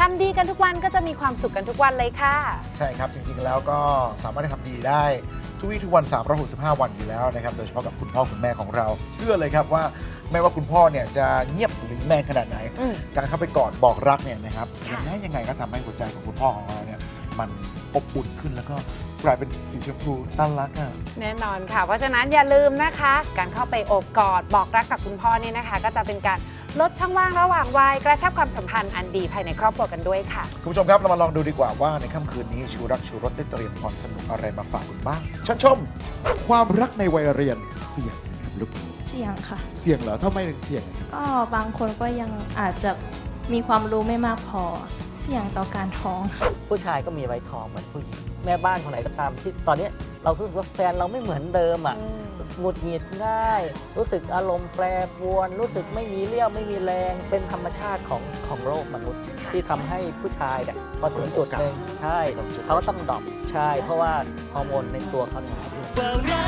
ทำดีกันทุกวันก็จะมีความสุขกันทุกวันเลยค่ะ ใช่ครับ จริงๆแล้วก็สามารถได้ทำดีได้ทุกวี่ทุกวัน 365 วันอยู่แล้วนะครับ โดยเฉพาะกับคุณพ่อคุณแม่ของเรา เชื่อเลยครับว่าไม่ว่าคุณพ่อเนี่ยจะเงียบหรือแมนขนาดไหน อืม การเข้าไปกอดบอกรักเนี่ยนะครับค่ะ ยังไงยังไงก็ทำให้หัวใจของคุณพ่อของเราเนี่ยมันอบอุ่นขึ้นแล้วก็ กลายเป็นสีชมพูต้านรักอะ แน่นอนค่ะ เพราะฉะนั้นอย่าลืมนะคะ การเข้าไปโอบกอดบอกรักกับคุณพ่อนี่นะคะ ก็จะเป็นการลดช่องว่างระหว่างวัยกระชับความสัมพันธ์อันดีภายในครอบครัวกันด้วยค่ะ คุณผู้ชมครับ เรามาลองดูดีกว่าว่าในค่ำคืนนี้ชูรักชูรสได้เตรียมความสนุกอะไรมาฝากคุณบ้างเชิญชม ความรักในวัยเรียนเสี่ยงนะครับลูกหนูเสี่ยงค่ะ เสี่ยงเหรอทำไมถึงเสี่ยง ก็บางคนก็ยังอาจจะมีความรู้ไม่มากพอ เสี่ยงต่อการท้อง ผู้ชายก็มีไว้ท้องเหมือนผู้หญิงแม่บ้านคนไหนก็ตามที่ตอนเนี้ยเรารู้สึกว่าแฟนเราไม่เหมือนเดิมอะรู้สึกหงุดหงิดง่าย รู้สึกอารมณ์แปรปรวน รู้สึกไม่มีเรี่ยวไม่มีแรงเป็นธรรมชาติของของโลกมนุษย์ ที่ทำให้ผู้ชายเนี่ยพอถึงจุดหนึ่งใช่เขาก็ต้องดรอปใช่ เพราะว่าฮอร์โมนในตัวเขาเนี่ยความรั